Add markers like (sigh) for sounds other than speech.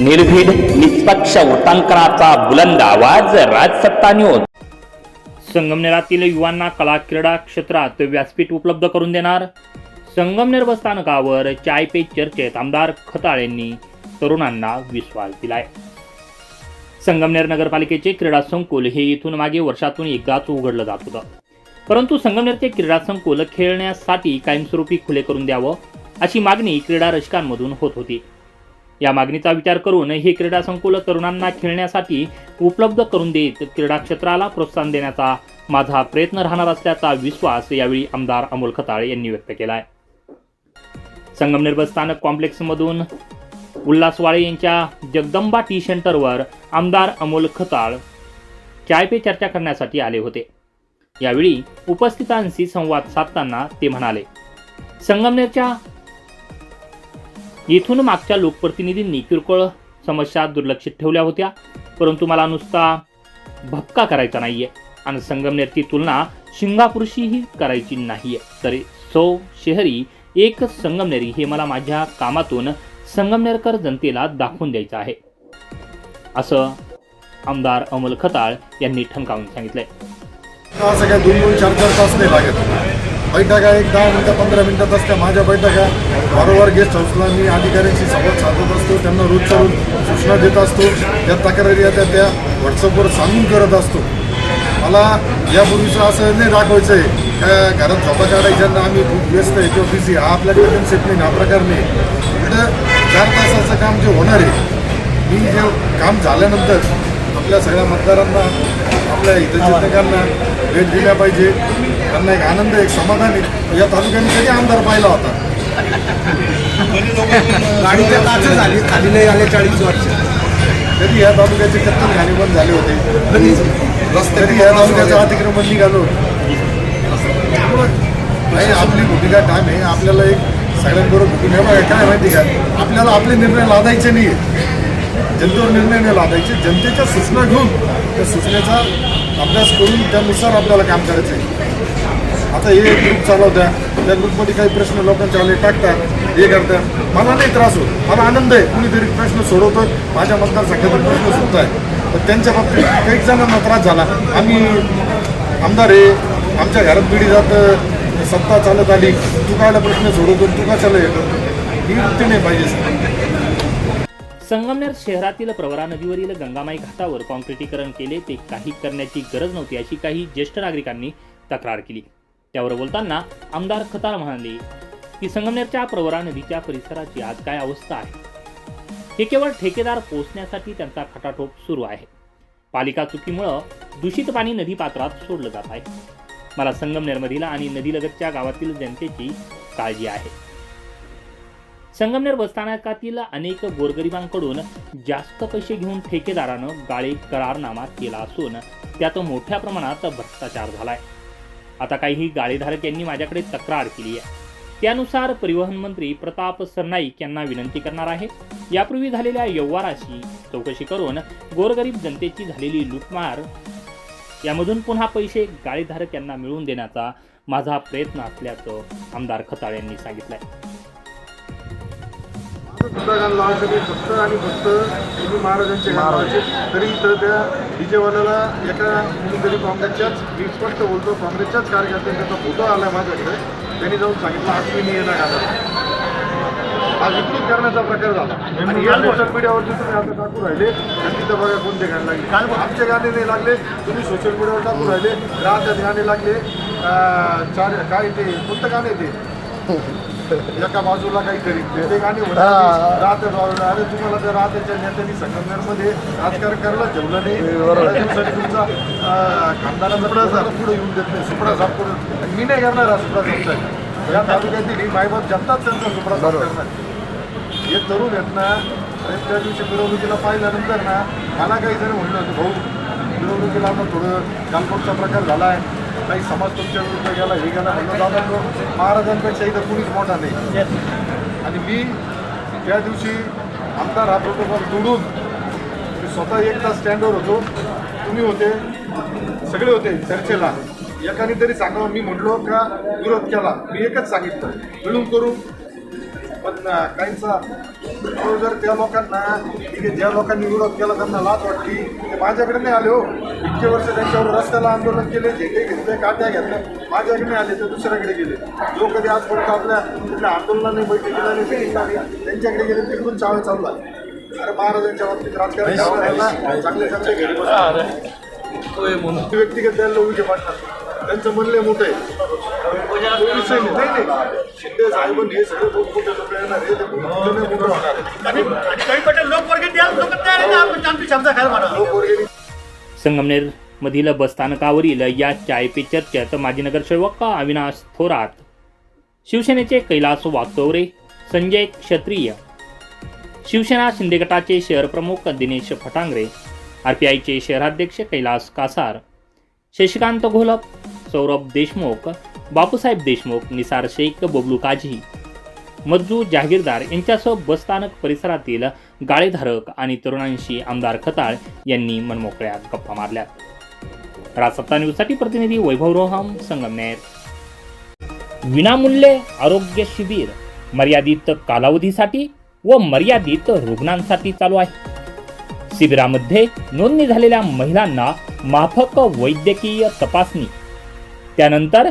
निर्भीड निष्पक्ष वृत्तांकनाचा बुलंद आवाज राजसत्ता न्यूज संगमनेरातील युवांना कला क्रीडा क्षेत्रात व्यासपीठ उपलब्ध करून देणार. संगमनेर बस स्थानकावर चाय पे चर्चेत आमदार खताळ यांनी तरुणांना विश्वास दिलाय. संगमनेर नगरपालिकेचे क्रीडा संकुल हे इथून मागे वर्षातून एकदाच उघडलं जात होतं. परंतु संगमनेरचे क्रीडा संकुल खेळण्यासाठी कायमस्वरूपी खुले करून द्यावं अशी मागणी क्रीडा रसिकांमधून होत होती. या मागणीचा विचार करून हे क्रीडा संकुल तरुणांना खेळण्यासाठी उपलब्ध करून देत क्रीडा क्षेत्राला प्रोत्साहन देण्याचा माझा प्रयत्न राहणार असल्याचा विश्वास यावेळी आमदार अमोल खताळ यांनी व्यक्त केला आहे संगमनेर बस स्थानक कॉम्प्लेक्समधून उल्हासवाळे यांच्या जगदंबा टी सेंटरवर आमदार अमोल खताळ चाय पे चर्चा करण्यासाठी आले होते. यावेळी उपस्थितांशी संवाद साधताना ते म्हणाले संगमनेरच्या येथून मागच्या लोकप्रतिनिधींनी किरकोळ समस्या दुर्लक्षित ठेवल्या होत्या परंतु मला नुसता भपका करायचा नाहीये आणि संगमनेरची तुलना सिंगापूरशीही करायची नाहीये. तरी सौ शहरी एक संगमनेरी हे मला माझ्या कामातून संगमनेरकर जनतेला दाखवून द्यायचं आहे. असं आमदार अमोल खताळ यांनी ठणकावून सांगितलंय. सगळ्या दोन दोन चार चार तास नाही लागत. बैठका एक दहा मिनटं पंधरा मिनटात असत्या माझ्या बैठका वारंवार गेस्ट हाऊसला मी अधिकाऱ्यांशी संवाद साधत असतो त्यांना रोज रोज सूचना देत असतो त्या तक्रारी आता त्या व्हॉट्सअपवर सांगून करत असतो. मला यापूर्वीचं असं नाही दाखवायचं आहे का घरात झोपा काढायच्यांना आम्ही खूप व्यस्त आहे किंवा बिझी हा आपल्याकडे कन्सेप्ट नाही हा प्रकार नाही. उलटं चार तासाचं काम जे होणार आहे मी जे काम झाल्यानंतर आपल्या सगळ्या मतदारांना आपल्या हितचिंतकांना भेट दिल्या पाहिजे. त्यांना एक आनंद एक समाधान या तालुक्याने कधी आमदार पाहिला होता? (laughs) गाडीच्या काच झाली खाली नाही आले चाळीस वर्ष. कधी या तालुक्याचे कत्तल खाणे बंद झाले होते. कधी या तालुक्याचं अतिक्रमण निघालो नाही आपली भूमिका ठाम आहे. आपल्याला एक सगळ्यांबरोबर भूमिका बघा काय माहिती का? आपल्याला आपले निर्णय लादायचे नाही जनतेवर निर्णय नाही लादायचे. जनतेच्या सूचना घेऊन त्या सूचनेचा अभ्यास करून त्यानुसार आपल्याला काम करायचं आहे आता हे ग्रुप चालवत्या त्या ग्रुपमध्ये काही प्रश्न लोकांच्या आले टाकतात हे करतात. मला नाही त्रास होत. मला आनंद आहे. कुणीतरी प्रश्न सोडवतो माझ्या मतदारसंघातून प्रश्न सुटत आहे. तर त्यांच्या बाबतीत काही जणांना त्रास झाला. आम्ही आमदार आहे. आमच्या घरात पिढी जात सत्ता चालत आली. तू कायला प्रश्न सोडवतो? तू कशाला हे करतो? ही वृत्ती नाही पाहिजे संगमनेर शहरातील प्रवरा नदीवरील गंगामाई घाटावर कॉन्क्रिटीकरण केले. ते काही करण्याची गरज नव्हती अशी काही ज्येष्ठ नागरिकांनी तक्रार केली. त्यावर बोलताना आमदार खताळ म्हणाले की संगमनेरच्या प्रवरा नदीच्या परिसराची आज काय अवस्था आहे? हे केवळ ठेकेदार पोचण्यासाठी त्यांचा खटाटोप सुरू आहे. पालिका चुकीमुळं दूषित पाणी नदी पात्रात सोडलं जात आहे. मला संगमनेरमधील आणि नदीलगतच्या गावातील जनतेची काळजी आहे. संगमनेर बसस्थानकातील अनेक गोरगरिबांकडून जास्त पैसे घेऊन ठेकेदारानं गाळे करारनामा केला असून त्यात मोठ्या प्रमाणात भ्रष्टाचार झालाय. आता काही गाळेधारक यांनी माझ्याकडे तक्रार केली आहे. त्यानुसार परिवहन मंत्री प्रताप सरनाईक यांना विनंती करणार आहे यापूर्वी झालेल्या व्यवहाराची चौकशी करून गोरगरीब जनतेची झालेली लूटमार यामधून पुन्हा पैसे गाळेधारक यांना मिळवून देण्याचा माझा प्रयत्न असल्याचं आमदार खताळ यांनी सांगितलंय. लावायसाठी फक्त आणि फक्त तुम्ही महाराजांचे महाराजांचे तरी इथं त्या डीजेवाल्याला एका कोणीतरी काँग्रेसच्याच मी स्पष्ट बोलतो काँग्रेसच्याच कार्यकर्त्यांनी त्याचा फोटो आला माझ्याकडे. त्यांनी जाऊन सांगितलं आज मी येणार घालत हा विकृत करण्याचा प्रकार झाला. आणि या सोशल मीडियावरती तुम्ही आता टाकू राहिले आणि तिथं बघा कोणते गाणे लागले. आमचे गाणे नाही लागले तुम्ही सोशल मीडियावर टाकू राहिले. राहत्यात गाणे लागले. चार काय ते कोणतं गाणे ते? (laughs) एका बाजूला काहीतरी गाणी राहते अरे तुम्हाला त्या राहत्याच्या नेत्यांनी संगमनेरमध्ये राजकारण करायला ठेवलं नाही. तुमचा प्रसार पुढे येऊन देत नाही. सुपडा साफ पुढे आणि मी नाही करणार हा सुपडा साफ या तालुक्यातील ही मायबाप जनताच त्यांचा सुपडा साफ करणार हे तरुण आहेत ना अरे त्या दिवशी मिरवणुकीला पाहिल्यानंतर ना मला काही जण म्हणलं होतं भाऊ मिरवणुकीला आता थोडं गालपोटचा प्रकार झाला आहे काही समाज तुमच्या विरुद्ध गेला हे गेला म्हणलं दादा तो महाराजांपेक्षा इथं कुणीच मोठा नाही. आणि मी त्या दिवशी आमदार हा प्रोटोकॉल तोडून मी स्वतः एक तास स्टँडवर होतो तुम्ही होते सगळे होते चर्चेला. एकाने तरी सांगावं मी म्हटलो का विरोध केला. मी एकच सांगितलं मिळून करू. पण काहींचा जर त्या लोकांना ज्या लोकांनी विरोध केला त्यांना लाच वाटली. माझ्याकडे नाही आले हो. इतके वर्ष त्यांच्यावर रस्त्याला आंदोलन केले झेंडे घेतले काट्या घेतल्या. माझ्याकडे नाही आले ते दुसऱ्याकडे गेले. जो कधी आजपर्यंत आपल्या कुठल्या आंदोलनाने बैठकीला नाही नाही त्यांच्याकडे गेले तिकडून चावे चालू झाले. अरे महाराजांच्या बाबतीत राजकारण चांगले चांगले घरी व्यक्तिगत द्यायला विखे पाडतात त्यांचं म्हणले मोठं विषय नाही नाही, नाही. शिंदे हे सगळे मोठमोठे लोक येणार ते मोठं होणार आहे. लोकवर्गणी संगमनेर मधील बसस्थानकावरील या चाय पे चर्चेत माजी नगरसेवक अविनाश थोरात शिवसेनेचे कैलास वागतवरे संजय क्षत्रिय शिवसेना शिंदे गटाचे शहर प्रमुख दिनेश फटांगरे आरपीआयचे शहराध्यक्ष कैलास कासार शशिकांत घोलप सौरभ देशमुख बापूसाहेब देशमुख निसार शेख बबलू काझी. मज्जू जहागीरदार यांच्यासह बसस्थानक परिसरातील गाळेधारक आणि तरुणांशी आमदार खताळ यांनी मनमोकळ्या गप्पा मारल्या राजसत्ता न्यूजसाठी प्रतिनिधी वैभव रोहम संगमनेर. विनामूल्य आरोग्य शिबिर मर्यादित कालावधीसाठी व मर्यादित रुग्णांसाठी चालू आहे. शिबिरामध्ये नोंदणी झालेल्या महिलांना माफक वैद्यकीय तपासणी. त्यानंतर